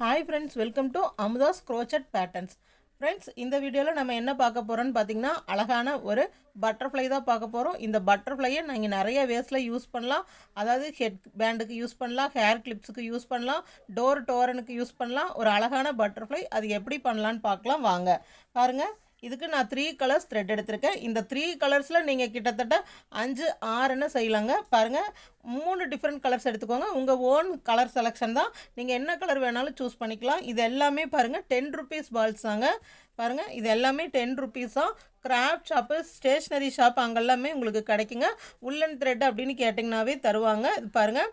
Hi friends welcome to Amudha's crochet patterns friends இந்த வீடியோவில் நம்ம என்ன பார்க்க போகிறோன்னு பார்த்தீங்கன்னா அழகான ஒரு பட்டர்ஃப்ளை தான் பார்க்க போகிறோம் இந்த பட்டர்ஃப்ளையை நீங்கள் நிறைய வேஸில் யூஸ் பண்ணலாம். அதாவது ஹெட் பேண்டுக்கு யூஸ் பண்ணலாம் ஹேர் கிளிப்ஸுக்கு யூஸ் பண்ணலாம் டோர் டோரனுக்கு யூஸ் பண்ணலாம். ஒரு அழகான பட்டர்ஃப்ளை அது எப்படி பண்ணலான்னு பார்க்கலாம். வாங்க. பாருங்கள் இதுக்கு நான் த்ரீ கலர்ஸ் த்ரெட் எடுத்திருக்கேன். இந்த த்ரீ கலர்ஸில் நீங்கள் கிட்டத்தட்ட அஞ்சு ஆறுன்னு செய்யலாங்க? பாருங்கள் மூணு டிஃப்ரெண்ட் கலர்ஸ் எடுத்துக்கோங்க. உங்கள் ஓன் கலர் செலெக்ஷன் தான். நீங்கள் என்ன கலர் வேணாலும் சூஸ் பண்ணிக்கலாம். இது எல்லாமே பாருங்கள் டென் ருபீஸ் பால்ஸ் தாங்க. பாருங்கள் இது எல்லாமே டென் ருபீஸ் தான். கிராஃப்ட் ஷாப்பு ஸ்டேஷ்னரி ஷாப் அங்கெல்லாமே உங்களுக்கு கிடைக்குங்க. உள்ளன் த்ரெட் அப்படின்னு கேட்டிங்கனாவே தருவாங்க. இது பாருங்கள்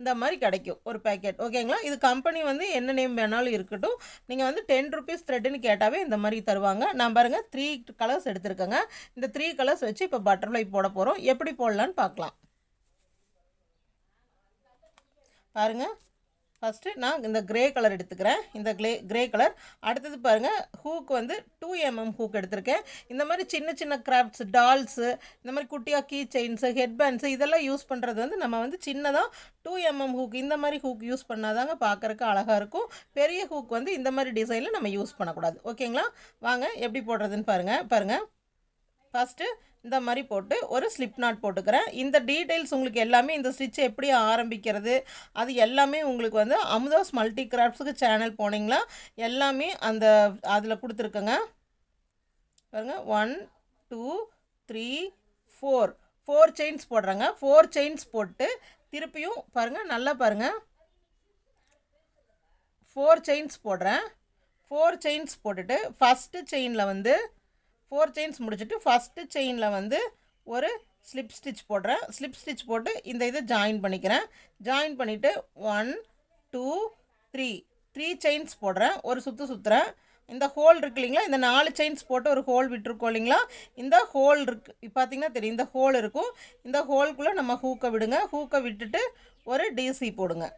இந்த மாதிரி கிடைக்கும். ஒரு பேக்கெட் ஓகேங்களா இது கம்பெனி வந்து என்ன நேம் வேணாலும் இருக்கட்டும். நீங்கள் வந்து டென் ருபீஸ் த்ரெட்டுன்னு கேட்டாவே இந்த மாதிரி தருவாங்க. நான் பாருங்கள் த்ரீ கலர்ஸ் எடுத்துருக்கேங்க. இந்த த்ரீ கலர்ஸ் வச்சு இப்போ பட்டர்ஃப்ளை போட போகிறோம் எப்படி போடலான்னு பார்க்கலாம். பாருங்கள் ஃபஸ்ட்டு நான் இந்த க்ரே கலர் எடுத்துக்கிறேன். இந்த க்ளே க்ரே கலர் அடுத்தது பாருங்கள் ஹூக் வந்து டூ எம்எம் ஹூக் எடுத்திருக்கேன். இந்த மாதிரி சின்ன சின்ன கிராஃப்ட்ஸ் டால்ஸு இந்த மாதிரி குட்டியாக கீ செயின்ஸு ஹெட்பேண்ட்ஸு இதெல்லாம் யூஸ் பண்ணுறது வந்து நம்ம வந்து சின்னதாக டூ எம்எம் ஹூக் இந்த மாதிரி ஹூக் யூஸ் பண்ணாதாங்க பார்க்குறக்கு அழகாக இருக்கும். பெரிய ஹூக் வந்து இந்த மாதிரி டிசைனில் நம்ம யூஸ் பண்ணக்கூடாது. ஓகேங்களா வாங்க எப்படி போடுறதுன்னு பாருங்கள் பாருங்கள் ஃபஸ்ட்டு இந்த மாதிரி போட்டு ஒரு ஸ்லிப் நாட் போட்டுக்கிறேன். இந்த டீட்டெயில்ஸ் உங்களுக்கு எல்லாமே இந்த ஸ்டிச் எப்படி ஆரம்பிக்கிறது அது எல்லாமே உங்களுக்கு வந்து அமுதாஸ் மல்டி கிராஃப்ட்ஸுக்கு சேனல் போனீங்களா? எல்லாமே அந்த அதில் கொடுத்துருக்கங்க. பாருங்க one two three four four chains போடுறேங்க. Four chains போட்டு திருப்பியும் பாருங்கள் நல்லா பாருங்கள் ஃபோர் செயின்ஸ் போடுறேன். ஃபோர் செயின்ஸ் போட்டுட்டு ஃபஸ்ட்டு செயினில் வந்து ஃபோர் செயின்ஸ் முடிச்சுட்டு ஃபஸ்ட்டு செயினில் வந்து ஒரு ஸ்லிப் ஸ்டிச் போடுறேன். ஸ்லிப் ஸ்டிச் போட்டு இந்த இதை ஜாயின் பண்ணிக்கிறேன். ஜாயின் பண்ணிவிட்டு one two three three chains போடுறேன். ஒரு சுற்று சுற்றுறேன் இந்த ஹோல் இருக்கு இல்லைங்களா? இந்த நாலு செயின்ஸ் போட்டு ஒரு ஹோல் விட்டுருக்கோம் இல்லைங்களா? இந்த ஹோல் இருக்கு. பார்த்தீங்கன்னா தெரியும். இந்த ஹோல் இருக்கும். இந்த ஹோல்குள்ளே நம்ம ஹூக்கை விடுங்க. ஹூக்கை விட்டுட்டு ஒரு டிசி போடுங்க.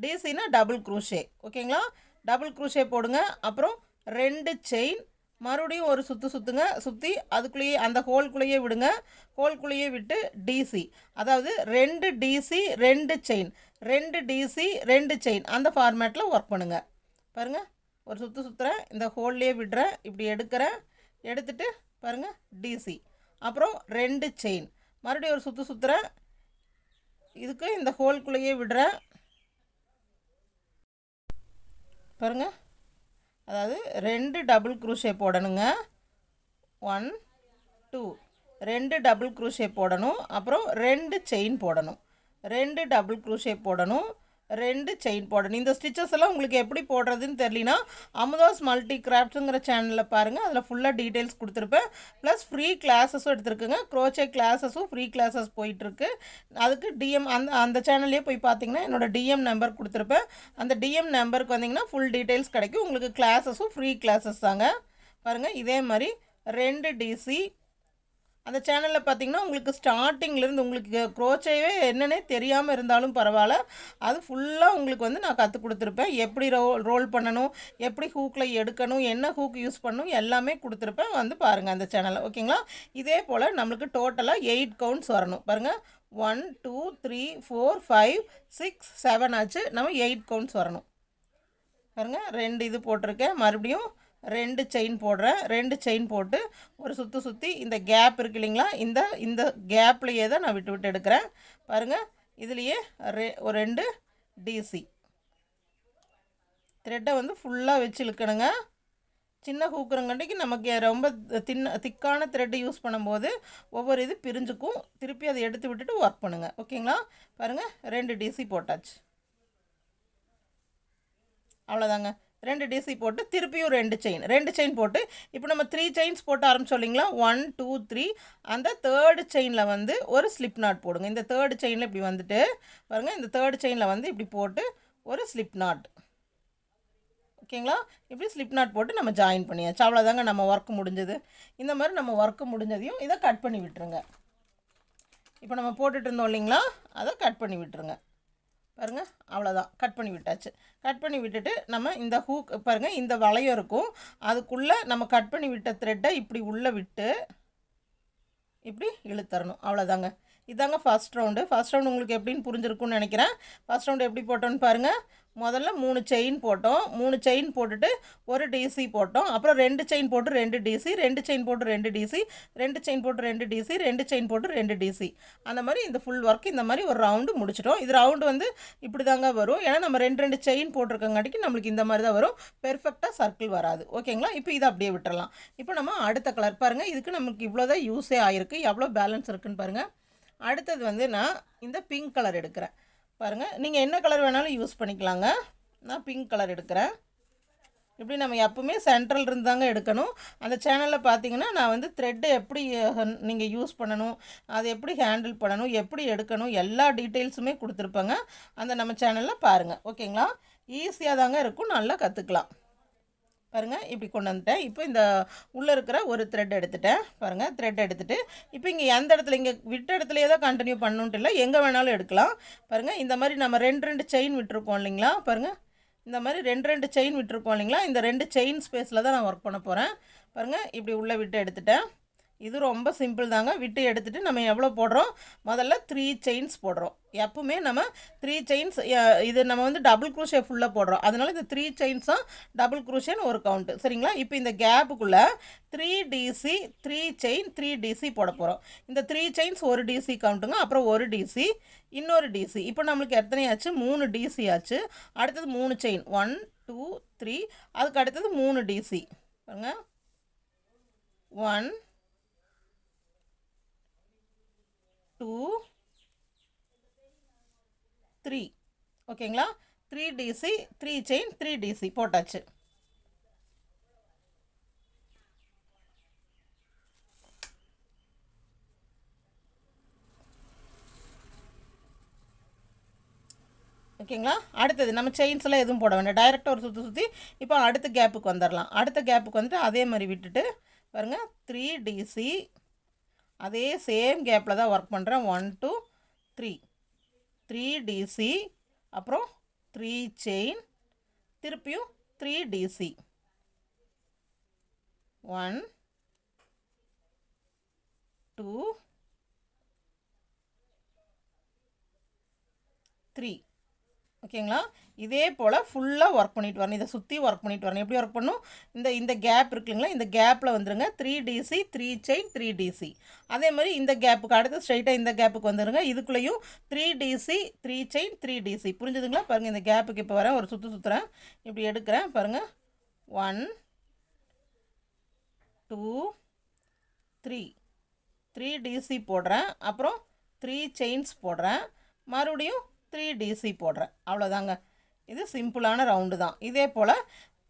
டிசினா டபுள் க்ரூஷே ஓகேங்களா டபுள் க்ரூஷே போடுங்க. அப்புறம் ரெண்டு செயின் மறுபடியும் ஒரு சுற்று சுற்றுங்க சுற்றி அதுக்குள்ளேயே அந்த ஹோல்குள்ளேயே விடுங்க. ஹோல்குள்ளேயே விட்டு டிசி அதாவது ரெண்டு டிசி ரெண்டு செயின் ரெண்டு டிசி ரெண்டு செயின் அந்த ஃபார்மேட்டில் ஒர்க் பண்ணுங்கள் பாருங்கள் ஒரு சுற்று சுற்றுறேன் இந்த ஹோல்லையே விடுறேன் இப்படி எடுக்கிறேன். எடுத்துட்டு பாருங்கள் டிசி அப்புறம் ரெண்டு செயின் மறுபடியும் ஒரு சுற்று சுற்றுறேன் இதுக்கு இந்த ஹோல்குள்ளேயே விடுறேன். பாருங்கள் அதாவது ரெண்டு டபுள் குரூஷே போடணுங்க. ஒன் டூ ரெண்டு டபுள் குரூஷே போடணும். அப்புறம் ரெண்டு செயின் போடணும். ரெண்டு டபுள் குரூஷே போடணும். ரெண்டு செயின் போடணும். இந்த ஸ்டிச்சஸ் எல்லாம் உங்களுக்கு எப்படி போடுறதுன்னு தெரியலனா அமுதாஸ் மல்டி கிராஃப்ட்ஸுங்கிற சேனலில் பாருங்கள் அதில் ஃபுல்லாக டீட்டெயில்ஸ் கொடுத்துருப்பேன். ப்ளஸ் ஃப்ரீ கிளாஸஸும் எடுத்துருக்குங்க. க்ரோச்சே கிளாஸஸும் ஃப்ரீ கிளாஸஸ் போயிட்டுருக்கு. அதுக்கு டிஎம் அந்த அந்த சேனல்லே போய் பார்த்தீங்கன்னா என்னோட டிஎம் நம்பர் கொடுத்துருப்பேன். அந்த டிஎம் நம்பருக்கு வந்தீங்கன்னா ஃபுல் டீட்டெயில்ஸ் கிடைக்கும். உங்களுக்கு கிளாஸஸும் ஃப்ரீ கிளாஸஸ் தாங்க. பாருங்கள் இதே மாதிரி ரெண்டு டிசி அந்த சேனலில் பார்த்தீங்கன்னா உங்களுக்கு ஸ்டார்டிங்லேருந்து உங்களுக்கு க்ரோச்சேவே என்னன்னே தெரியாமல் இருந்தாலும் பரவாயில்ல. அது ஃபுல்லாக உங்களுக்கு வந்து நான் கற்றுக் கொடுத்துருப்பேன். எப்படி ரோ ரோல் பண்ணணும் எப்படி ஹூக்கில் எடுக்கணும் என்ன ஹூக் யூஸ் பண்ணணும் எல்லாமே கொடுத்துருப்பேன். வந்து பாருங்கள் அந்த சேனலில் ஓகேங்களா? இதே போல் நம்மளுக்கு டோட்டலாக எயிட் கவுண்ட்ஸ் வரணும். பாருங்கள் one two three four five six seven ஆச்சு. நம்ம எயிட் கவுண்ட்ஸ் வரணும். பாருங்கள் ரெண்டு இது போட்டிருக்கேன். மறுபடியும் ரெண்டு செயின் போடுறேன் ரெண்டு செயின் போட்டு ஒரு சுற்றி சுற்றி இந்த கேப் இருக்கு இல்லைங்களா? இந்த இந்த கேப்லேயே தான் நான் விட்டு விட்டு எடுக்கிறேன். பாருங்கள் இதுலேயே ரெ ஒரு ரெண்டு டிசி த்ரெட்டை வந்து ஃபுல்லாக வச்சு இழுக்கணுங்க. சின்ன ஹூக்குறங்காட்டிக்கு நமக்கு ரொம்ப தின்ன திக்கான த்ரெட்டு யூஸ் பண்ணும்போது ஒவ்வொரு இது பிரிஞ்சுக்கும். திருப்பி அதை எடுத்து விட்டுட்டு ஒர்க் பண்ணுங்கள் ஓகேங்களா? பாருங்கள் ரெண்டு டிசி போட்டாச்சு. அவ்வளோதாங்க ரெண்டு டிசி போட்டு திருப்பியும் ரெண்டு செயின் ரெண்டு செயின் போட்டு இப்போ நம்ம த்ரீ செயின்ஸ் போட்டு ஆரம்பிச்சோம் இல்லைங்களா? ஒன் டூ த்ரீ அந்த தேர்டு செயினில் வந்து ஒரு ஸ்லிப் நாட் போடுங்க. இந்த தேர்டு செயினில் இப்படி வந்துட்டு பாருங்கள் இந்த தேர்டு செயினில் வந்து இப்படி போட்டு ஒரு ஸ்லிப் நாட் ஓகேங்களா? இப்படி ஸ்லிப் நாட் போட்டு நம்ம ஜாயின் பண்ணியாச்சு. அவ்வளோதாங்க நம்ம ஒர்க் முடிஞ்சது. இந்த மாதிரி நம்ம ஒர்க்கு முடிஞ்சதையும் இதை கட் பண்ணி விட்டுருங்க. இப்போ நம்ம போட்டுட்டு இருந்தோம் இல்லைங்களா? அதை கட் பண்ணி விட்டுருங்க. பாருங்கள் அவ்வளோதான் கட் பண்ணி விட்டாச்சு. கட் பண்ணி விட்டுட்டு நம்ம இந்த ஹூக் பாருங்கள் இந்த வளையம் இருக்கும். அதுக்குள்ளே நம்ம கட் பண்ணி விட்ட த்ரெட்டை இப்படி உள்ளே விட்டு இப்படி இழுத்தரணும். அவ்வளோதாங்க இதாங்க ஃபஸ்ட் ரவுண்டு ஃபஸ்ட் ரவுண்டு உங்களுக்கு எப்படின்னு புரிஞ்சிருக்கும்னு நினைக்கிறேன். ஃபஸ்ட் ரவுண்டு எப்படி போட்டோன்னு பாருங்கள் முதல்ல மூணு செயின் போட்டோம். மூணு செயின் போட்டுட்டு ஒரு டிசி போட்டோம். அப்புறம் ரெண்டு செயின் போட்டு ரெண்டு டிசி ரெண்டு செயின் போட்டு ரெண்டு டிசி ரெண்டு செயின் போட்டு ரெண்டு டிசி ரெண்டு செயின் போட்டு ரெண்டு டிசி அந்த மாதிரி இந்த ஃபுல் ஒர்க் இந்த மாதிரி ஒரு ரவுண்டு முடிச்சிட்டோம். இது ரவுண்டு வந்து இப்படி தாங்க வரும். ஏன்னா நம்ம ரெண்டு ரெண்டு செயின் போட்டிருக்கங்காட்டிக்கு நம்மளுக்கு இந்த மாதிரி தான் வரும். பெர்ஃபெக்டாக சர்க்கிள் வராது. ஓகேங்களா இப்போ இதை அப்படியே விட்டுறலாம். இப்போ நம்ம அடுத்த கலர் பாருங்கள் இதுக்கு நமக்கு இவ்வளோ தான் யூஸே ஆகிருக்கு எவ்வளோ பேலன்ஸ் இருக்குன்னு பாருங்கள் அடுத்தது வந்து நான் இந்த பிங்க் கலர் எடுக்கிறேன். பாருங்கள் நீங்கள் என்ன கலர் வேணாலும் யூஸ் பண்ணிக்கலாங்க. நான் பிங்க் கலர் எடுக்கிறேன். இப்படி நம்ம எப்பவுமே சென்ட்ரல் இருந்தாங்க எடுக்கணும். அந்த சேனலில் பார்த்தீங்கன்னா நான் வந்து த்ரெட்டு எப்படி நீங்கள் யூஸ் பண்ணணும் அதை எப்படி ஹேண்டில் பண்ணணும் எப்படி எடுக்கணும் எல்லா டீட்டெயில்ஸுமே கொடுத்துருப்பேங்க. அந்த நம்ம சேனலில் பாருங்கள் ஓகேங்களா ஈஸியாக தாங்க இருக்கும். நல்லா கற்றுக்கலாம் பாருங்கள் இப்படி கொண்டு வந்துட்டேன். இப்போ இந்த உள்ளே இருக்கிற ஒரு த்ரெட் எடுத்துட்டேன். பாருங்கள் த்ரெட் எடுத்துகிட்டு இப்போ இங்கே எந்த இடத்துல இங்கே விட்ட இடத்துலையே தான் கண்டினியூ பண்ணணுன்ட்டு இல்லை எங்கே வேணாலும் எடுக்கலாம். பாருங்கள் இந்த மாதிரி நம்ம ரெண்டு ரெண்டு செயின் விட்டுருக்கோம் இல்லைங்களா? பாருங்கள் இந்த மாதிரி ரெண்டு ரெண்டு செயின் விட்டுருக்கோம் இல்லைங்களா? இந்த ரெண்டு செயின் ஸ்பேஸில் தான் நான் ஒர்க் பண்ண போகிறேன் பாருங்கள் இப்படி உள்ளே விட்டு எடுத்துட்டேன். இது ரொம்ப சிம்பிள் தாங்க. விட்டு எடுத்துகிட்டு நம்ம எவ்வளோ போடுறோம்? முதல்ல த்ரீ செயின்ஸ் போடுறோம். எப்பவுமே நம்ம த்ரீ செயின்ஸ் இது நம்ம வந்து டபுள் குரூஷே ஃபுல்லாக போடுறோம். அதனால் இந்த த்ரீ செயின்ஸும் டபுள் குரூஷேன்னு ஒரு கவுண்ட்டு சரிங்களா? இப்போ இந்த கேப்புக்குள்ளே three DC three chain three DC போட போகிறோம் இந்த த்ரீ செயின்ஸ் ஒரு டிசி கவுண்ட்டுங்க அப்புறம் ஒரு டிசி இன்னொரு டிசி இப்போ நம்மளுக்கு எத்தனை ஆச்சு மூணு டிசி ஆச்சு. அடுத்தது மூணு செயின் ஒன் டூ த்ரீ அதுக்கு அடுத்தது மூணு டிசி பாருங்க. ஒன் டூ த்ரீ ஓகேங்களா three DC three chain three DC போட்டாச்சு. ஓகேங்களா அடுத்தது நம்ம செயின்ஸ்லாம் எதுவும் போட வேண்டாம். டைரெக்டாக ஒரு சுற்றி சுற்றி இப்போ அடுத்த கேப்புக்கு வந்துடலாம் அடுத்த கேப்புக்கு வந்துட்டு அதே மாதிரி விட்டுட்டு பாருங்கள் த்ரீ டிசி அதே சேம் கேப்பில் தான் ஒர்க் பண்ணுறேன் one two three three DC அப்புறம் த்ரீ செயின் திருப்பியும் three DC one two three ஓகேங்களா? இதே போல் ஃபுல்லாக ஒர்க் பண்ணிட்டு வரணும். இதை சுற்றி ஒர்க் பண்ணிட்டு வரணும். எப்படி ஒர்க் பண்ணணும் இந்த இந்த கேப் இருக்குங்களா இந்த கேப்பில் வந்துருங்க. Three DC three chain three DC அதே மாதிரி இந்த கேப்புக்கு அடுத்து ஸ்ட்ரைட்டாக இந்த கேப்புக்கு வந்துருங்க. இதுக்குள்ளேயும் three DC three chain three DC புரிஞ்சுதுங்களா? பாருங்கள் இந்த கேப்புக்கு இப்போ வரேன். ஒரு சுற்று சுற்றுறேன் இப்படி எடுக்கிறேன். பாருங்கள் one two three three DC போடுறேன். அப்புறம் த்ரீ செயின்ஸ் போடுறேன். மறுபடியும் த்ரீ டிசி போடுறேன். அவ்வளோதாங்க இது சிம்பிளான ரவுண்டு தான். இதே போல்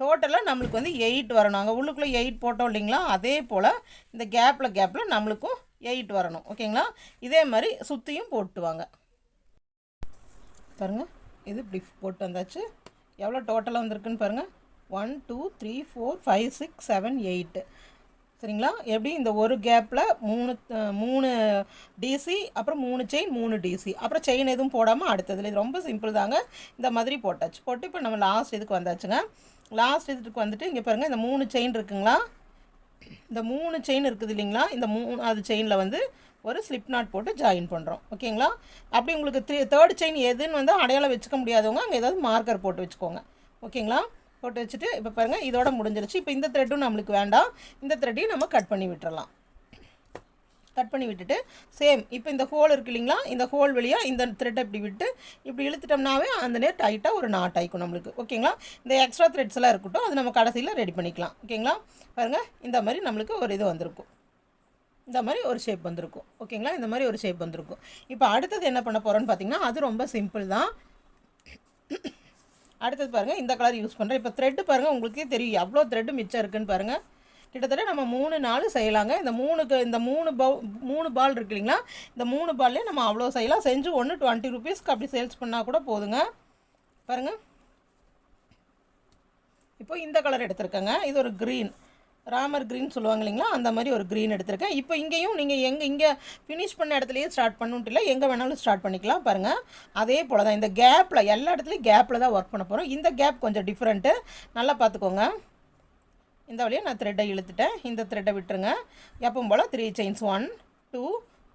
டோட்டலாக நம்மளுக்கு வந்து எயிட் வரணும். அங்கே உள்ளுக்குள்ளே எயிட் போட்டோம் இல்லைங்களா? அதே போல் இந்த கேப்பில் கேப்பில் நம்மளுக்கும் எயிட் வரணும். ஓகேங்களா இதே மாதிரி சுற்றியும் போட்டுவாங்க. பாருங்கள் இது இப்படி போட்டு வந்தாச்சு. எவ்வளோ டோட்டலாக வந்திருக்குன்னு பாருங்கள் one two three four five six seven eight சரிங்களா? எப்படி? இந்த ஒரு கேப்பில் மூணு மூணு டிசி அப்புறம் மூணு செயின் மூணு டிசி அப்புறம் செயின் எதுவும் போடாமல் அடுத்ததில். இது ரொம்ப சிம்பிள் தாங்க. இந்த மாதிரி போட்டாச்சு. போட்டு இப்போ நம்ம லாஸ்ட் இதுக்கு வந்தாச்சுங்க. லாஸ்ட் இதுக்கு வந்துட்டு இங்கே பாருங்கள் இந்த மூணு செயின் இருக்குங்களா? இந்த மூணு செயின் இருக்குது இல்லைங்களா? இந்த மூணாவது செயினில் வந்து ஒரு ஸ்லிப் நாட் போட்டு ஜாயின் பண்ணுறோம் ஓகேங்களா? அப்படி உங்களுக்கு த்ரீ தேர்ட் செயின் எதுன்னு வந்து அடையாளம் வச்சுக்க முடியாதவங்க அங்கே ஏதாவது மார்க்கர் போட்டு வச்சுக்கோங்க. ஓகேங்களா? போட்டு வச்சுட்டு இப்போ பாருங்கள் இதோட முடிஞ்சிருச்சு. இப்போ இந்த த்ரெட்டும் நம்மளுக்கு வேண்டாம். இந்த த்ரெட்டையும் நம்ம கட் பண்ணி விட்டுறலாம். கட் பண்ணி விட்டுட்டு சேம் இப்போ இந்த ஹோல் இருக்கு இல்லைங்களா? இந்த ஹோல் வழியாக இந்த த்ரெட்டை இப்படி விட்டு இப்படி இழுத்துட்டோம்னாவே அந்த நேரம் டைட்டாக ஒரு நாட் ஆயிக்கும் நம்மளுக்கு. ஓகேங்களா இந்த எக்ஸ்ட்ரா த்ரெட்ஸ் எல்லாம் இருக்கட்டும் அது நம்ம கடைசியில் ரெடி பண்ணிக்கலாம். ஓகேங்களா பாருங்கள் இந்த மாதிரி நம்மளுக்கு ஒரு இது வந்திருக்கும். இந்த மாதிரி ஒரு ஷேப் வந்திருக்கும். ஓகேங்களா இந்த மாதிரி ஒரு ஷேப் வந்திருக்கும். இப்போ அடுத்தது என்ன பண்ண போகிறோன்னு பார்த்தீங்கன்னா அது ரொம்ப சிம்பிள் தான். அடுத்தது பாருங்கள் இந்த கலர் யூஸ் பண்ணுறேன் இப்போ த்ரெட்டு பாருங்கள் உங்களுக்கே தெரியும். எவ்வளோ த்ரெட்டு மிச்சம் இருக்குதுன்னு பாருங்கள் கிட்டத்தட்ட நம்ம மூணு நாள் செய்யலாங்க. இந்த மூணுக்கு இந்த மூணு பவு மூணு பால் இருக்கு இல்லைங்களா? இந்த மூணு பால்லேயே நம்ம அவ்வளோ செய்யலாம். செஞ்சு ஒன்று டுவெண்ட்டி ருபீஸ்க்கு அப்படி சேல்ஸ் பண்ணால் கூட போதுங்க. பாருங்கள் இப்போ இந்த கலர் எடுத்திருக்கேங்க. இது ஒரு க்ரீன் ராமர் க்ரீன் சொல்லுவாங்க இல்லைங்களா அந்த மாதிரி ஒரு க்ரீன் எடுத்திருக்கேன். இப்போ இங்கேயும் நீங்கள் எங்கே இங்கே ஃபினிஷ் பண்ண இடத்துலையே ஸ்டார்ட் பண்ணுன்ட்டு இல்லை எங்கே வேணாலும் ஸ்டார்ட் பண்ணிக்கலாம் பாருங்கள் அதே போல் தான் இந்த கேப்பில் எல்லா இடத்துலையும் கேப்பில் தான் ஒர்க் பண்ண போகிறோம் இந்த கேப் கொஞ்சம் டிஃப்ரெண்ட்டு நல்லா பார்த்துக்கோங்க. இந்த வழியாக நான் த்ரெட்டை இழுத்துட்டேன். இந்த த்ரெட்டை விட்டுருங்க. எப்பவும் போல் three chains one two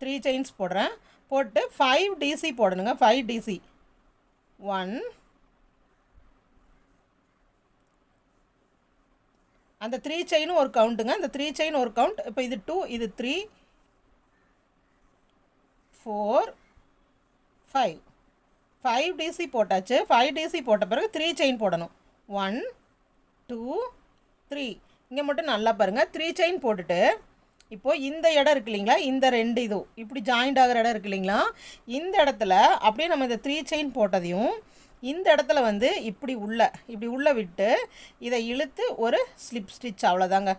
three chains போடுறேன். போட்டு ஃபைவ் டிசி போடணுங்க. ஃபைவ் டிசி ஒன் அந்த த்ரீ செயினும் ஒரு கவுண்ட்டுங்க அந்த த்ரீ செயின் ஒரு கவுண்ட் இப்போ இது டூ இது three four five five DC போட்டாச்சு. ஃபைவ் டிசி போட்ட பிறகு த்ரீ செயின் போடணும். ஒன் டூ த்ரீ இங்கே மட்டும் நல்லா பாருங்கள் த்ரீ செயின் போட்டுட்டு இப்போது இந்த இடம் இருக்கு இல்லைங்களா? இந்த ரெண்டு இதுவும் இப்படி ஜாயிண்ட் ஆகிற இடம் இருக்கு இல்லைங்களா? இந்த இடத்துல அப்படியே நம்ம இந்த த்ரீ செயின் போட்டதையும் இந்த இடத்துல வந்து இப்படி உள்ள இப்படி உள்ளே விட்டு இதை இழுத்து ஒரு ஸ்லிப் ஸ்டிச் அவ்வளோதாங்க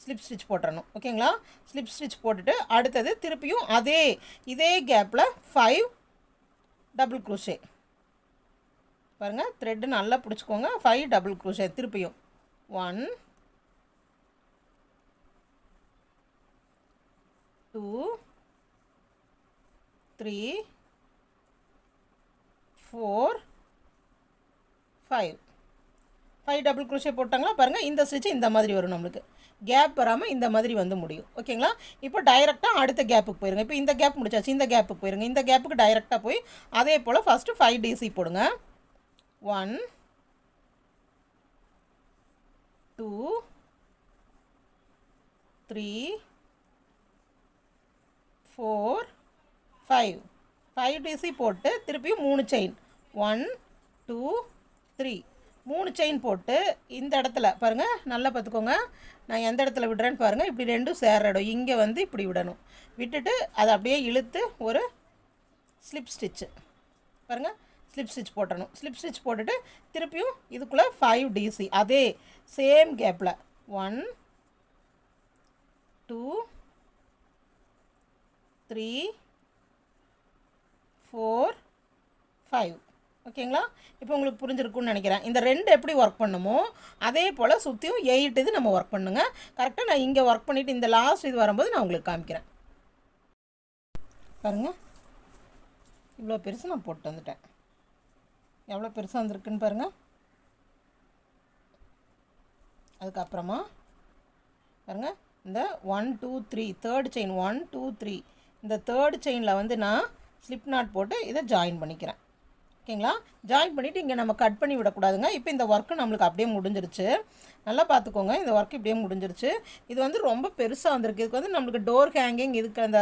ஸ்லிப் ஸ்டிச் போட்டுடணும் ஓகேங்களா? ஸ்லிப் ஸ்டிச் போட்டுட்டு அடுத்தது திருப்பியும் அதே இதே கேப்பில் ஃபைவ் டபுள் குரூஷே பாருங்கள் த்ரெட்டு நல்லா பிடிச்சிக்கோங்க. ஃபைவ் டபுள் குரூஷே திருப்பியும். One two three four five five double crochet போட்டாங்களா? பாருங்கள் இந்த ஸ்டிச்சு இந்த மாதிரி வரும் நம்மளுக்கு. கேப் வராமல் இந்த மாதிரி வந்து முடியும். ஓகேங்களா? இப்போ டைரெக்டாக அடுத்த கேப்புக்கு போயிருங்க. இப்போ இந்த கேப் முடிச்சாச்சு இந்த கேப்புக்கு போயிருங்க. இந்த கேப்புக்கு டைரெக்டாக போய் அதே போல் ஃபஸ்ட்டு ஃபைவ் டிசி போடுங்க. One two three four five five DC போட்டு திருப்பியும் மூணு செயின் ஒன் டூ த்ரீ மூணு செயின் போட்டு இந்த இடத்துல பாருங்கள் நல்லா பார்த்துக்கோங்க. நான் எந்த இடத்துல விடுறேன்னு பாருங்கள் இப்படி ரெண்டும் சேர்ற இடம். இங்கே வந்து இப்படி விடணும். விட்டுட்டு அதை அப்படியே இழுத்து ஒரு ஸ்லிப் ஸ்டிச்சு பாருங்கள் ஸ்லிப் ஸ்டிச் போட்டணும். ஸ்லிப் ஸ்டிச் போட்டுட்டு திருப்பியும் இதுக்குள்ளே ஃபைவ் டிசி அதே சேம் கேப்பில் one two three four five ஓகேங்களா? இப்போ உங்களுக்கு புரிஞ்சிருக்குன்னு நினைக்கிறேன். இந்த ரெண்டு எப்படி ஒர்க் பண்ணுமோ அதே போல் சுற்றியும் எயிட் இது நம்ம ஒர்க் பண்ணுங்க. கரெக்டாக நான் இங்கே ஒர்க் பண்ணிவிட்டு இந்த லாஸ்ட் இது வரும்போது நான் உங்களுக்கு காமிக்கிறேன். பாருங்கள் இவ்வளோ பெருசு நான் போட்டு வந்துட்டேன். எவ்வளோ பெருசாக வந்திருக்குன்னு பாருங்கள் அதுக்கப்புறமா பாருங்கள் இந்த one two three third chain one two three இந்த தேர்ட் செயினில் வந்து நான் ஸ்லிப் நாட் போட்டு இதை ஜாயின் பண்ணிக்கிறேன். ஓகேங்களா? ஜாயின் பண்ணிவிட்டு இங்கே நம்ம கட் பண்ணி விடக்கூடாதுங்க. இப்போ இந்த ஒர்க்கு நம்மளுக்கு அப்படியே முடிஞ்சிருச்சு. நல்லா பார்த்துக்கோங்க. இந்த ஒர்க் இப்படியே முடிஞ்சிருச்சு. இது வந்து ரொம்ப பெருசாக வந்திருக்கு. இதுக்கு வந்து நம்மளுக்கு டோர் ஹேங்கிங் இதுக்கு அந்த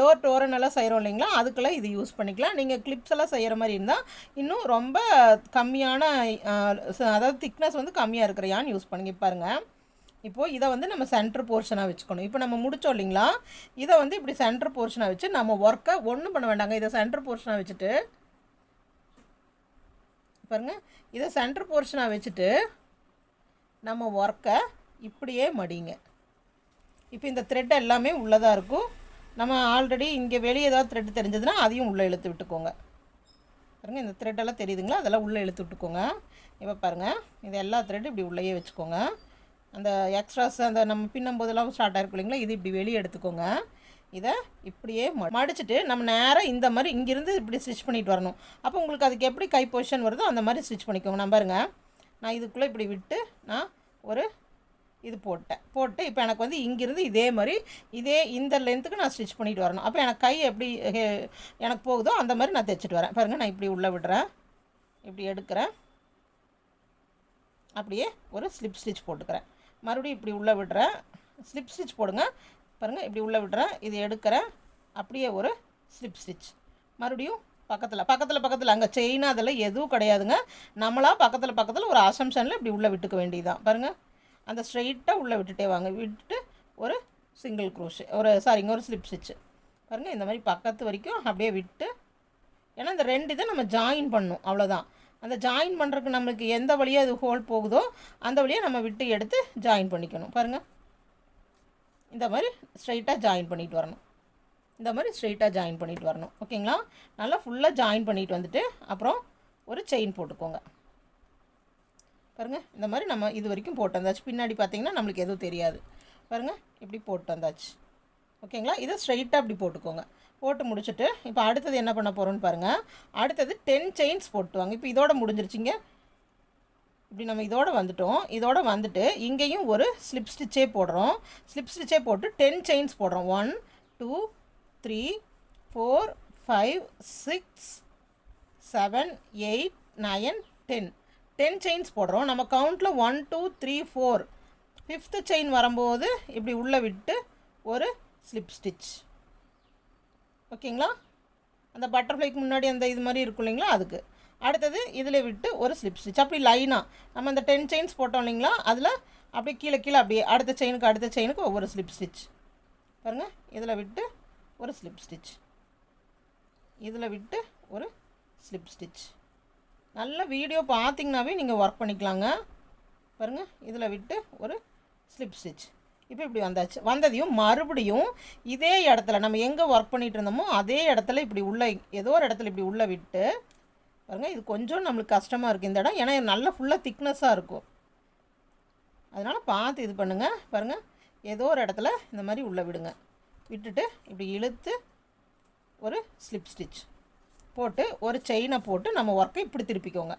டோர் டோரனெல்லாம் செய்கிறோம் இல்லைங்களா? அதுக்கெல்லாம் இது யூஸ் பண்ணிக்கலாம். நீங்கள் கிளிப்ஸ் எல்லாம் செய்கிற மாதிரி இருந்தால் இன்னும் ரொம்ப கம்மியான அதாவது திக்னஸ் வந்து கம்மியாக இருக்கிற யான் யூஸ் பண்ணி பாருங்கள் இப்போது இதை வந்து நம்ம சென்டர் போர்ஷனாக வச்சுக்கணும். இப்போ நம்ம முடித்தோம் இல்லைங்களா? இதை வந்து இப்படி சென்டர் போர்ஷனாக வச்சு நம்ம ஒர்க்கை ஒன்றும் பண்ண வேண்டாங்க. இதை சென்டர் போர்ஷனாக வச்சுட்டு பாருங்கள் இதை சென்டர் போர்ஷனாக வச்சுட்டு நம்ம ஒர்க்கை இப்படியே மடிங்க. இப்போ இந்த த்ரெட் எல்லாமே உள்ளதாக இருக்கும். நம்ம ஆல்ரெடி இங்கே வெளியே ஏதாவது த்ரெட் தெரிஞ்சதுன்னா அதையும் உள்ளே இழுத்து விட்டுக்கோங்க. பாருங்கள் இந்த த்ரெட்டெல்லாம் தெரியுதுங்களா? அதெல்லாம் உள்ளே இழுத்து விட்டுக்கோங்க. இப்போ பாருங்கள் இது எல்லா த்ரெட்டும் இப்படி உள்ளேயே வச்சுக்கோங்க. அந்த எக்ஸ்ட்ராஸ் அந்த நம்ம பின்னும் போதெல்லாம் ஸ்டார்ட் ஆகிருக்கும் இல்லைங்களா? இது இப்படி வெளியே எடுத்துக்கோங்க. இதை இப்படியே மடிச்சுட்டு நம்ம நேராக இந்த மாதிரி இங்கேருந்து இப்படி ஸ்டிச் பண்ணிட்டு வரணும். அப்போ உங்களுக்கு அதுக்கு எப்படி கை பொசிஷன் வருதோ அந்த மாதிரி ஸ்டிச் பண்ணிக்கோங்க. நான் பாருங்க. நான் இதுக்குள்ளே இப்படி விட்டு நான் ஒரு இது போட்டேன். போட்டு இப்போ எனக்கு வந்து இங்கேருந்து இதே மாதிரி இதே இந்த லென்த்துக்கு நான் ஸ்டிச் பண்ணிட்டு வரணும். அப்போ எனக்கு கை எப்படி எனக்கு போகுதோ அந்த மாதிரி நான் தைச்சிட்டு வரேன். பாருங்கள் நான் இப்படி உள்ளே விடுறேன். இப்படி எடுக்கிறேன். அப்படியே ஒரு ஸ்லிப் ஸ்டிச் போட்டுக்கிறேன். மறுபடியும் இப்படி உள்ளே விடுறேன். ஸ்லிப் ஸ்டிச் போடுங்க. பாருங்கள் இப்படி உள்ளே விடுறேன். இது எடுக்கிறேன். அப்படியே ஒரு ஸ்லிப் ஸ்டிச் மறுபடியும் பக்கத்தில் பக்கத்தில் பக்கத்தில். அங்கே செயின் அதெல்லாம் எதுவும் கிடையாதுங்க. நம்மளாக பக்கத்தில் பக்கத்தில் ஒரு அசம்ஷனில் இப்படி உள்ளே விட்டுக்க வேண்டியதுதான். பாருங்கள் அந்த ஸ்ட்ரெயிட்டாக உள்ளே விட்டுட்டே வாங்க. விட்டுட்டு ஒரு சிங்கிள் க்ரோஷ் ஒரு சாரிங்க ஒரு ஸ்லிப் ஸ்டிச்சு பாருங்கள் இந்த மாதிரி பக்கத்து வரைக்கும் அப்படியே விட்டு ஏன்னா இந்த ரெண்டு இதை நம்ம ஜாயின் பண்ணணும். அவ்வளோதான் அந்த ஜாயின் பண்ணுறதுக்கு நம்மளுக்கு எந்த வழியாக அது ஹோல் போகுதோ அந்த வழியாக நம்ம விட்டு எடுத்து ஜாயின் பண்ணிக்கணும். பாருங்கள் இந்த மாதிரி ஸ்ட்ரைட்டாக ஜாயின் பண்ணிட்டு வரணும். இந்த மாதிரி ஸ்ட்ரெயிட்டாக ஜாயின் பண்ணிட்டு வரணும். ஓகேங்களா நல்லா ஃபுல்லாக ஜாயின் பண்ணிட்டு வந்துட்டு அப்புறம் ஒரு செயின் போட்டுக்கோங்க. பாருங்கள் இந்த மாதிரி நம்ம இது வரைக்கும் போட்டு வந்தாச்சு. பின்னாடி பார்த்தீங்கன்னா நம்மளுக்கு எதுவும் தெரியாது. பாருங்கள் இப்படி போட்டு வந்தாச்சு. ஓகேங்களா இதை ஸ்ட்ரைட்டாக இப்படி போட்டுக்கோங்க. போட்டு முடிச்சுட்டு இப்போ அடுத்தது என்ன பண்ண போகிறோன்னு பாருங்கள் அடுத்தது டென் செயின்ஸ் போட்டுவாங்க. இப்போ இதோட முடிஞ்சிருச்சிங்க. இப்படி நம்ம இதோட வந்துட்டோம். இதோட வந்துட்டு இங்கேயும் ஒரு ஸ்லிப் ஸ்டிச்சே போடுறோம். ஸ்லிப் ஸ்டிச்சே போட்டு டென் செயின்ஸ் போடுறோம். One two three four five six seven eight nine ten ten chains போடுறோம். நம்ம கவுண்டில் one two three four fifth chain வரும்போது இப்படி உள்ளே விட்டு ஒரு ஸ்லிப் ஸ்டிச் ஓகேங்களா? அந்த பட்டர்ஃப்ளைக்கு முன்னாடி அந்த இது மாதிரி இருக்கும் இல்லைங்களா? அதுக்கு. அடுத்தது இதில் விட்டு ஒரு ஸ்லிப் ஸ்டிச் அப்படி லைனாக நம்ம அந்த டென் செயின்ஸ் போட்டோம் இல்லைங்களா? அதில் அப்படியே கீழே கீழே அப்படியே அடுத்த செயினுக்கு அடுத்த செயினுக்கு ஒவ்வொரு ஸ்லிப் ஸ்டிச் பாருங்கள் இதில் விட்டு ஒரு ஸ்லிப் ஸ்டிச் இதில் விட்டு ஒரு ஸ்லிப் ஸ்டிச் நல்ல வீடியோ பார்த்தீங்கன்னாவே நீங்கள் ஒர்க் பண்ணிக்கலாங்க. பாருங்கள் இதில் விட்டு ஒரு ஸ்லிப் ஸ்டிச் இப்போ இப்படி வந்தாச்சு. வந்ததையும் மறுபடியும் இதே இடத்துல நம்ம எங்கே ஒர்க் பண்ணிகிட்டு இருந்தோமோ அதே இடத்துல இப்படி உள்ளே ஏதோ ஒரு இடத்துல இப்படி உள்ளே விட்டு பாருங்கள் இது கொஞ்சம் நம்மளுக்கு கஷ்டமாக இருக்குது இந்த இடம். ஏன்னா நல்லா ஃபுல்லாக திக்னஸாக இருக்கும். அதனால் பார்த்து இது பண்ணுங்கள் பாருங்கள் ஏதோ ஒரு இடத்துல இந்த மாதிரி உள்ளே விடுங்க. விட்டுட்டு இப்படி இழுத்து ஒரு ஸ்லிப் ஸ்டிச் போட்டு ஒரு செயினை போட்டு நம்ம ஒர்க்கை இப்படி திருப்பிக்கோங்க.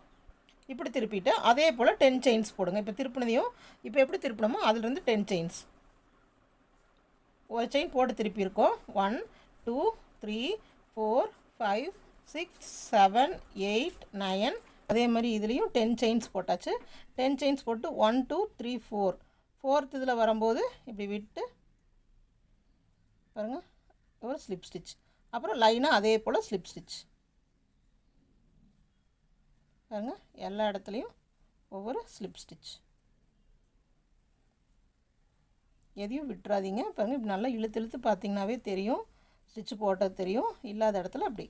இப்படி திருப்பிட்டு அதே போல் டென் செயின்ஸ் போடுங்க. இப்போ திருப்பினதையும் இப்போ எப்படி திருப்பினமோ அதிலிருந்து டென் செயின்ஸ் ஒரு செயின் போட்டு திருப்பியிருக்கோம். One two three four five six seven eight nine அதே மாதிரி இதுலேயும் டென் செயின்ஸ் போட்டாச்சு. டென் செயின்ஸ் போட்டு one two three four fourth இதில் வரும்போது இப்படி விட்டு பாருங்கள் ஒரு ஸ்லிப் ஸ்டிச் அப்புறம் லைனாக அதே போல் ஸ்லிப் ஸ்டிச் பாருங்க. எல்லா இடத்துலையும் ஒவ்வொரு ஸ்லிப் ஸ்டிச் எதையும் விட்டுறாதீங்க. பாருங்க இப்படி நல்லா இழுத்து இழுத்து பார்த்தீங்கன்னாவே தெரியும். ஸ்டிச் போட்டது தெரியும். இல்லாத இடத்துல அப்படி.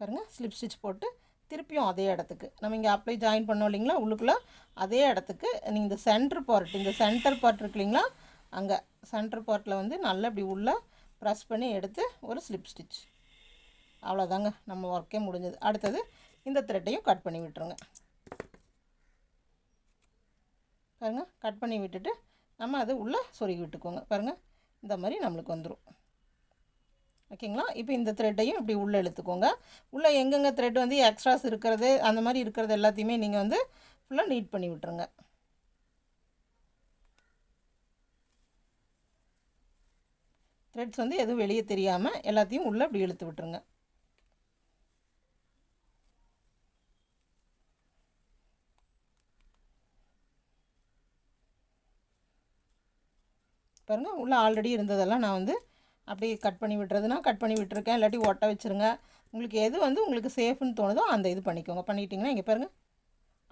பாருங்கள் ஸ்லிப் ஸ்டிச் போட்டு திருப்பியும் அதே இடத்துக்கு. நம்ம இங்கே அப்ளை ஜாயின் பண்ணோம் இல்லைங்களா? உள்ளுக்குள்ளே அதே இடத்துக்கு. நீங்கள் இந்த சென்டர் பார்ட் இந்த சென்டர் பார்ட் இருக்கு இல்லைங்களா? அங்கே சென்டர் பார்ட்டில் வந்து நல்லா இப்படி உள்ளே ப்ரெஸ் பண்ணி எடுத்து ஒரு ஸ்லிப் ஸ்டிச். அவ்வளோதாங்க நம்ம ஒர்க்கே முடிஞ்சது. அடுத்தது இந்த த்ரெட்டையும் கட் பண்ணி விட்டுருங்க. பாருங்கள் கட் பண்ணி விட்டுட்டு நம்ம அது உள்ளே சொருகி விட்டுக்கோங்க. பாருங்கள் இந்த மாதிரி நம்மளுக்கு வந்துடும் ஓகேங்களா? இப்போ இந்த த்ரெட்டையும் இப்படி உள்ளே இழுத்துக்கோங்க. உள்ளே எங்கெங்கே த்ரெட் வந்து எக்ஸ்ட்ராஸ் இருக்கிறது அந்த மாதிரி இருக்கிறது எல்லாத்தையுமே நீங்கள் வந்து ஃபுல்லாக நீட் பண்ணி விட்டுருங்க. த்ரெட்ஸ் வந்து எதுவும் வெளியே தெரியாமல் எல்லாத்தையும் உள்ளே அப்படி இழுத்து விட்டுருங்க. பாருங்கள் உள்ளே ஆல்ரெடி இருந்ததெல்லாம் நான் வந்து அப்படியே கட் பண்ணி விட்டுறதுனா கட் பண்ணி விட்டுருக்கேன். இல்லாட்டி ஒட்ட வச்சுருங்க. உங்களுக்கு எது வந்து உங்களுக்கு சேஃப்னு தோணுதோ அந்த இது பண்ணிக்கோங்க. பண்ணிக்கிட்டிங்கன்னா இங்கே பாருங்கள்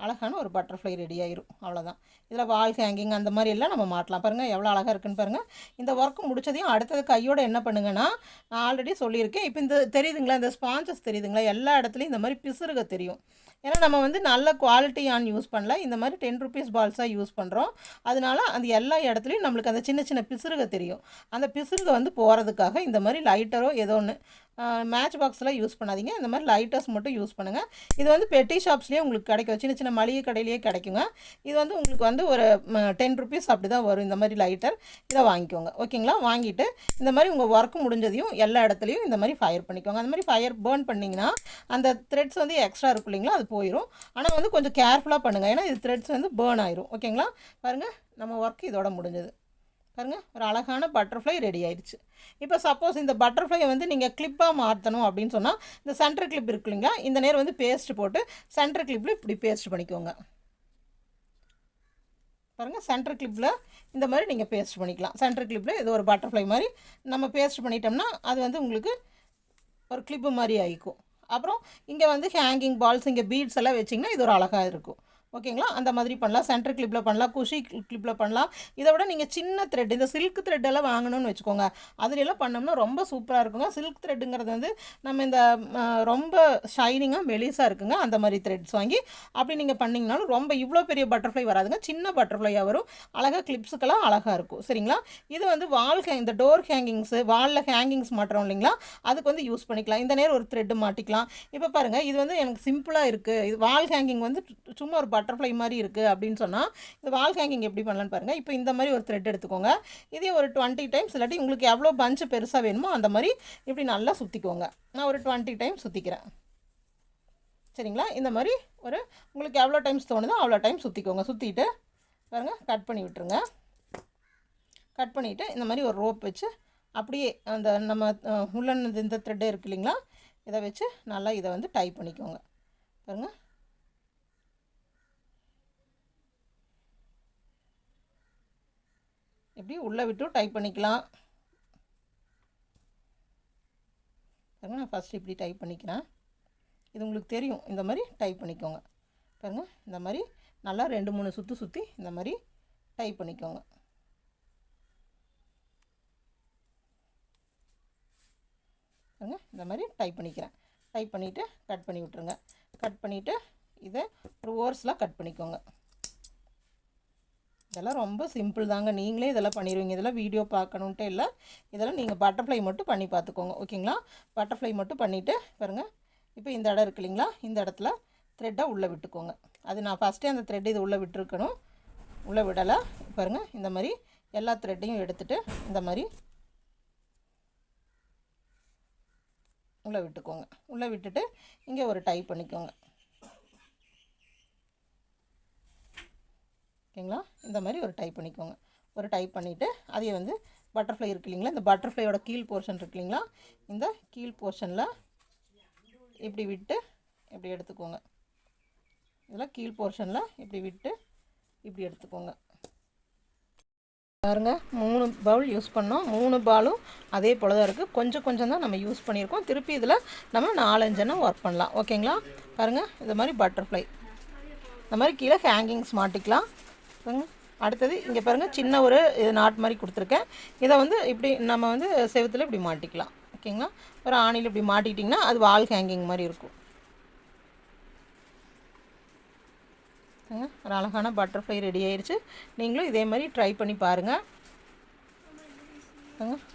அழகான ஒரு பட்டர்ஃப்ளை ரெடி ஆயிரும். அவ்வளோதான் இதில் வால் ஹேங்கிங் அந்த மாதிரி எல்லாம் நம்ம மாட்டலாம். பாருங்கள் எவ்வளோ அழகாக இருக்குன்னு பாருங்கள் இந்த ஒர்க்கு முடிச்சதையும் அடுத்தது கையோட என்ன பண்ணுங்கன்னா நான் ஆல்ரெடி சொல்லியிருக்கேன். இப்போ இந்த தெரியுதுங்களா? இந்த ஸ்பான்சஸ் தெரியுதுங்களா? எல்லா இடத்துலையும் இந்த மாதிரி பிசுறுக தெரியும். ஏன்னா நம்ம வந்து நல்ல குவாலிட்டியான் யூஸ் பண்ணல. இந்த மாதிரி டென் ருபீஸ் பால்ஸாக யூஸ் பண்ணுறோம் அதனால அந்த எல்லா இடத்துலையும் நம்மளுக்கு அந்த சின்ன சின்ன பிசுறுக தெரியும். அந்த பிசுறுக வந்து போகிறதுக்காக இந்த மாதிரி லைட்டரோ ஏதோ ஒன்று மேட்ச் பாக்ஸ்லாம் யூஸ் பண்ணாதீங்க. இந்த மாதிரி லைட்டர்ஸ் மட்டும் யூஸ் பண்ணுங்கள் இது வந்து பெட்டி ஷாப்ஸ்லேயே உங்களுக்கு கிடைக்கும். சின்ன சின்ன மளிகை கடையிலேயே கிடைக்குங்க. இது வந்து உங்களுக்கு வந்து ஒரு டென் ருபீஸ் அப்படி தான் வரும் இந்த மாதிரி லைட்டர் இதை வாங்கிக்கோங்க. ஓகேங்களா? வாங்கிட்டு இந்த மாதிரி உங்கள் ஒர்க் முடிஞ்சதையும் எல்லா இடத்துலையும் இந்த மாதிரி ஃபயர் பண்ணிக்கோங்க. அந்த மாதிரி ஃபயர் பேர்ன் பண்ணிங்கன்னா அந்த த்ரெட்ஸ் வந்து எக்ஸ்ட்ரா இருக்கும் இல்லைங்களா? அது போயிடும் ஆனால் வந்து கொஞ்சம் கேர்ஃபுல்லாக பண்ணுங்கள் ஏன்னா இது த்ரெட்ஸ் வந்து பேர்ன் ஆயிரும். ஓகேங்களா பாருங்கள் நம்ம ஒர்க் இதோட முடிஞ்சது. பாருங்கள் ஒரு அழகான பட்டர்ஃப்ளை ரெடி ஆயிடுச்சு. இப்போ சப்போஸ் இந்த பட்டர்ஃப்ளையை வந்து நீங்கள் கிளிப்பாக மாற்றணும் அப்படின்னு சொன்னால் இந்த சென்டர் கிளிப் இருக்கு இல்லைங்களா? இந்த நேரம் வந்து பேஸ்ட் போட்டு சென்டர் கிளிப்பில் இப்படி பேஸ்ட் பண்ணிக்கோங்க. பாருங்கள் சென்டர் கிளிப்பில் இந்த மாதிரி நீங்கள் பேஸ்ட் பண்ணிக்கலாம். சென்டர் கிளிப்பில் இது ஒரு பட்டர்ஃப்ளை மாதிரி நம்ம பேஸ்ட் பண்ணிட்டோம்னா அது வந்து உங்களுக்கு ஒரு கிளிப்பு மாதிரி ஆகிக்கும் அப்புறம் இங்கே வந்து ஹேங்கிங் பால்ஸ் இங்கே பீட்ஸ் எல்லாம் வச்சிங்கன்னா இது ஒரு அழகாக இருக்கும். ஓகேங்களா? அந்த மாதிரி பண்ணலாம். சென்டர் கிளிப்பில் பண்ணலாம். குஷி கிளிப்பில் பண்ணலாம். இதை விட நீங்கள் சின்ன த்ரெட் இந்த சில்க் த்ரெட்டெல்லாம் வாங்கணும்னு வச்சுக்கோங்க. அதுலெல்லாம் பண்ணோம்னா ரொம்ப சூப்பராக இருக்குங்க. சில்க் த்ரெட்டுங்கிறது வந்து நம்ம இந்த ரொம்ப ஷைனிங்காக மெலிசாக இருக்குங்க. அந்த மாதிரி த்ரெட்ஸ் வாங்கி அப்படி நீங்கள் பண்ணிங்கனாலும் ரொம்ப இவ்வளோ பெரிய பட்டர்ஃப்ளை வராதுங்க. சின்ன பட்டர்ஃப்ளையாக வரும். அழகாக கிளிப்ஸுக்கெல்லாம் அழகாக இருக்கும். சரிங்களா? இது வந்து வால் ஹே இந்த டோர் ஹேங்கிங்ஸு வாலில் ஹேங்கிங்ஸ் மாட்டுறோம் இல்லைங்களா? அதுக்கு வந்து யூஸ் பண்ணிக்கலாம். இந்த நேரம் ஒரு த்ரெட்டு மாட்டிக்கலாம். இப்போ பாருங்கள் இது வந்து எனக்கு சிம்பிளாக இருக்குது இது வால் ஹேங்கிங் வந்து சும்மா ஒரு பட்டர்ஃப்ளை மாதிரி இருக்குது அப்படின்னு சொன்னால் இந்த வால் ஹேங்கிங் எப்படி பண்ணலான்னு பாருங்கள் இப்போ இந்த மாதிரி ஒரு த்ரெட் எடுத்துக்கோங்க. இதே ஒரு டுவெண்ட்டி டைம்ஸ் இல்லாட்டி உங்களுக்கு எவ்வளோ பஞ்சு பெருசாக வேணுமோ அந்த மாதிரி இப்படி நல்லா சுற்றிக்கோங்க நான் ஒரு டுவெண்ட்டி டைம் சுற்றிக்கிறேன் சரிங்களா? இந்த மாதிரி ஒரு உங்களுக்கு எவ்வளோ டைம்ஸ் தோணுதோ அவ்வளோ டைம் சுற்றிக்கோங்க சுற்றிட்டு பாருங்கள் கட் பண்ணி விட்டுருங்க. கட் பண்ணிவிட்டு இந்த மாதிரி ஒரு ரோப் வச்சு அப்படியே அந்த நம்ம அஹ், உள்ளன் இந்த த்ரெட்டு இருக்கு இல்லைங்களா? இதை வச்சு நல்லா இதை வந்து டை பண்ணிக்கோங்க. பாருங்கள் இப்படி உள்ளே விட்டு டைப் பண்ணிக்கலாம். பாருங்க நான் ஃபஸ்ட்டு இப்படி டைப் பண்ணிக்கிறேன். இது உங்களுக்கு தெரியும். இந்த மாதிரி டைப் பண்ணிக்கோங்க. பாருங்க இந்த மாதிரி நல்லா ரெண்டு மூணு சுற்றி சுற்றி இந்த மாதிரி டைப் பண்ணிக்கோங்க. பாருங்க இந்த மாதிரி டைப் பண்ணிக்கிறேன். டைப் பண்ணிவிட்டு கட் பண்ணி விட்ருங்க கட் பண்ணிவிட்டு இதை ஒரு ஓர்ஸ்லாம் கட் பண்ணிக்கோங்க. இதெல்லாம் ரொம்ப சிம்பிள் தாங்க. நீங்களே இதெல்லாம் பண்ணிடுவீங்க இதெல்லாம் வீடியோ பார்க்கணுன்ட்டு இல்லை. இதெல்லாம் நீங்கள் பட்டர்ஃப்ளை மட்டும் பண்ணி பார்த்துக்கோங்க. ஓகேங்களா பட்டர்ஃப்ளை மட்டும் பண்ணிவிட்டு பாருங்கள் இப்போ இந்த இடம் இருக்கு இல்லைங்களா? இந்த இடத்துல த்ரெட்டாக உள்ளே விட்டுக்கோங்க. அது நான் ஃபஸ்ட்டே அந்த த்ரெட் இது உள்ளே விட்டுருக்கணும். உள்ளே விடலை. பாருங்கள் இந்த மாதிரி எல்லா த்ரெட்டையும் எடுத்துகிட்டு இந்த மாதிரி உள்ளே விட்டுக்கோங்க. உள்ளே விட்டுட்டு இங்கே ஒரு டைப் பண்ணிக்கோங்க. ஓகேங்களா? இந்த மாதிரி ஒரு டைப் பண்ணிக்கோங்க. ஒரு டைப் பண்ணிவிட்டு அதையே வந்து பட்டர்ஃப்ளை இருக்கு இல்லைங்களா? இந்த பட்டர்ஃப்ளையோட கீழ் போர்ஷன் இருக்கு இல்லைங்களா? இந்த கீழ் போர்ஷனில் இப்படி விட்டு இப்படி எடுத்துக்கோங்க. இதெல்லாம் கீழ் போர்ஷனில் இப்படி விட்டு இப்படி எடுத்துக்கோங்க. பாருங்க மூணு பவுல் யூஸ் பண்ணோம். மூணு பாலும் அதே போல தான் இருக்குது கொஞ்சம் கொஞ்சம் தான் நம்ம யூஸ் பண்ணியிருக்கோம். திருப்பி இதில் நம்ம நாலஞ்சனை ஒர்க் பண்ணலாம். ஓகேங்களா? பாருங்கள் இது மாதிரி பட்டர்ஃப்ளை இந்த மாதிரி கீழே ஹேங்கிங்ஸ் மாட்டிக்கலாம். பாருங்க. அடுத்தது இங்கே பாருங்கள் சின்ன ஒரு இது நாட் மாதிரி கொடுத்துருக்கேன். இதை வந்து இப்படி நம்ம வந்து செவத்தில் இப்படி மாட்டிக்கலாம். ஓகேங்களா? ஒரு ஆணியில் இப்படி மாட்டிக்கிட்டிங்கன்னா அது வால் ஹேங்கிங் மாதிரி இருக்கும். ஒரு அழகான பட்டர்ஃப்ளை ரெடி ஆயிடுச்சு நீங்களும் இதே மாதிரி ட்ரை பண்ணி பாருங்கள்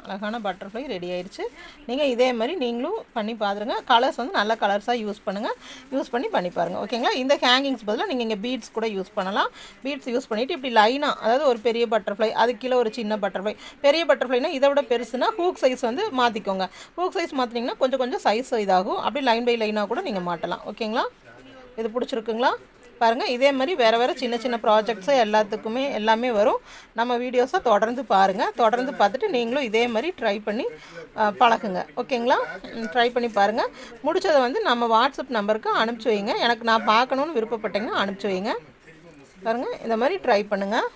அழகான பட்டர்ஃப்ளை ரெடி ஆயிடுச்சு நீங்கள் இதே மாதிரி நீங்களும் பண்ணி பாருங்க கலர்ஸ் வந்து நல்ல கலர்ஸாக யூஸ் பண்ணுங்கள் யூஸ் பண்ணி பண்ணி பாருங்கள் ஓகேங்களா இந்த ஹேங்கிங்ஸ் பதிலாக நீங்கள் இங்கே பீட்ஸ் கூட யூஸ் பண்ணலாம். பீட்ஸ் யூஸ் பண்ணிவிட்டு இப்படி லைனாக அதாவது ஒரு பெரிய பட்டர்ஃப்ளை அது கீழே ஒரு சின்ன பட்டர்ஃப்ளை பெரிய பட்டர்ஃப்ளைனா இதை விட பெருசுனா ஹூக் சைஸ் வந்து மாற்றிக்கோங்க ஹூக் சைஸ் மாற்றினீங்கன்னா கொஞ்சம் கொஞ்சம் சைஸ் இதாகும். அப்படி லைன் பை லைனாக கூட நீங்கள் மாட்டலாம். ஓகேங்களா இது பிடிச்சிருக்குங்களா? பாருங்கள் இதே மாதிரி வேறு வேறு சின்ன சின்ன ப்ராஜெக்ட்ஸு எல்லாத்துக்குமே எல்லாமே வரும். நம்ம வீடியோஸை தொடர்ந்து பாருங்கள் தொடர்ந்து பார்த்துட்டு நீங்களும் இதே மாதிரி ட்ரை பண்ணி பழகுங்க. ஓகேங்களா? ட்ரை பண்ணி பாருங்கள் முடித்ததை வந்து நம்ம வாட்ஸ்அப் நம்பருக்கு அனுப்பிச்சி வைங்க. எனக்கு நான் பார்க்கணுன்னு விருப்பப்பட்டீங்கன்னா அனுப்பிச்சி வைங்க. பாருங்கள் இந்த மாதிரி ட்ரை பண்ணுங்கள்